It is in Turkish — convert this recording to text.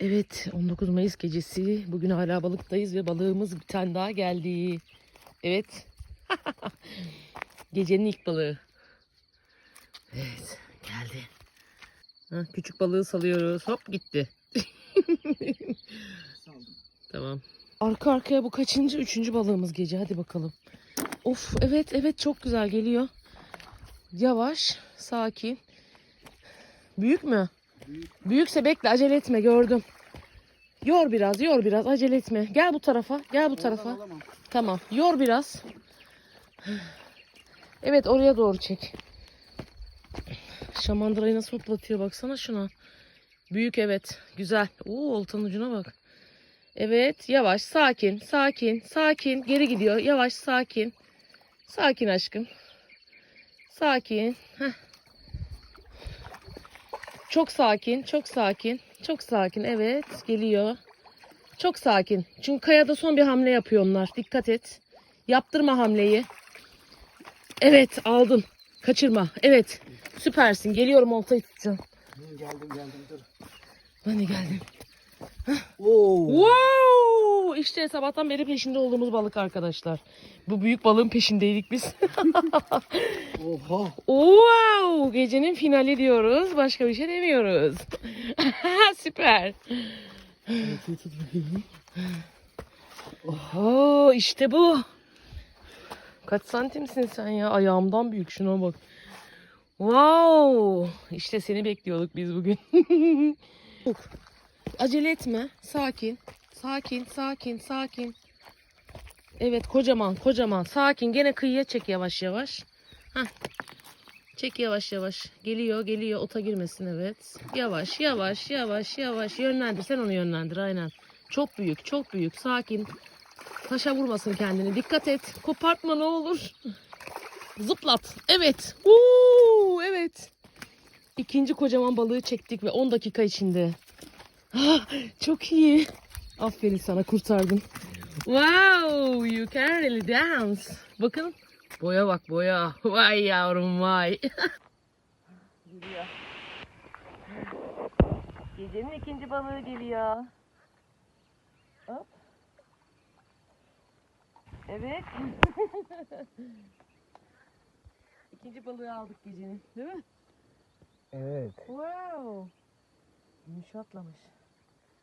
Evet 19 Mayıs gecesi. Bugün hala balıktayız ve balığımız bir tane daha geldi. Evet. Gecenin ilk balığı. Evet geldi. Ha, küçük balığı salıyoruz. Hop gitti. tamam. Arka arkaya bu kaçıncı? Üçüncü balığımız gece. Hadi bakalım. Of evet evet çok güzel geliyor. Yavaş, sakin. Büyük mü? Büyükse bekle acele etme gördüm. Yor biraz yor biraz acele etme. Gel bu tarafa gel bu tarafa. Tamam yor biraz. Evet oraya doğru çek. Şamandırayı nasıl hoplatıyor baksana şuna. Büyük evet güzel. Oo oltanın ucuna bak. Evet yavaş sakin sakin sakin geri gidiyor yavaş sakin. Sakin aşkım. Sakin. Heh. Çok sakin, çok sakin, çok sakin. Evet, geliyor. Çok sakin. Çünkü kayada son bir hamle yapıyor onlar. Dikkat et. Yaptırma hamleyi. Evet, aldın. Kaçırma. Evet. Süpersin. Geliyorum oltayı tutacağım. Geldim geldim dur. Ben de geldim. Oo. Wow! İşte sabahtan beri peşinde olduğumuz balık arkadaşlar. Bu büyük balığın peşindeydik biz. Oha. wow! Gecenin finali diyoruz. Başka bir şey demiyoruz. Süper. Oo işte bu. Kaç santimsin sen ya? Ayağımdan büyük şuna bak. Wow! İşte seni bekliyorduk biz bugün. Acele etme. Sakin. Sakin, sakin, sakin. Evet kocaman, kocaman. Sakin. Gene kıyıya çek yavaş yavaş. Heh. Çek yavaş yavaş. Geliyor, geliyor. Ota girmesin evet. Yavaş, yavaş, yavaş, yavaş. Yönlendir. Sen onu yönlendir. Aynen. Çok büyük, çok büyük. Sakin. Taşa vurmasın kendini. Dikkat et. Kopartma ne olur. Zıplat. Evet. Uuu, evet. İkinci kocaman balığı çektik ve 10 dakika içinde. Ah, çok iyi. Aferin sana kurtardın. Wow, you can really dance. Bakın. Boya bak boya. Vay yavrum vay. Geliyor. Gecenin ikinci balığı geliyor. Hop. Evet. İkinci balığı aldık gecenin. Değil mi? Evet. Wow. Gümüş atlamış.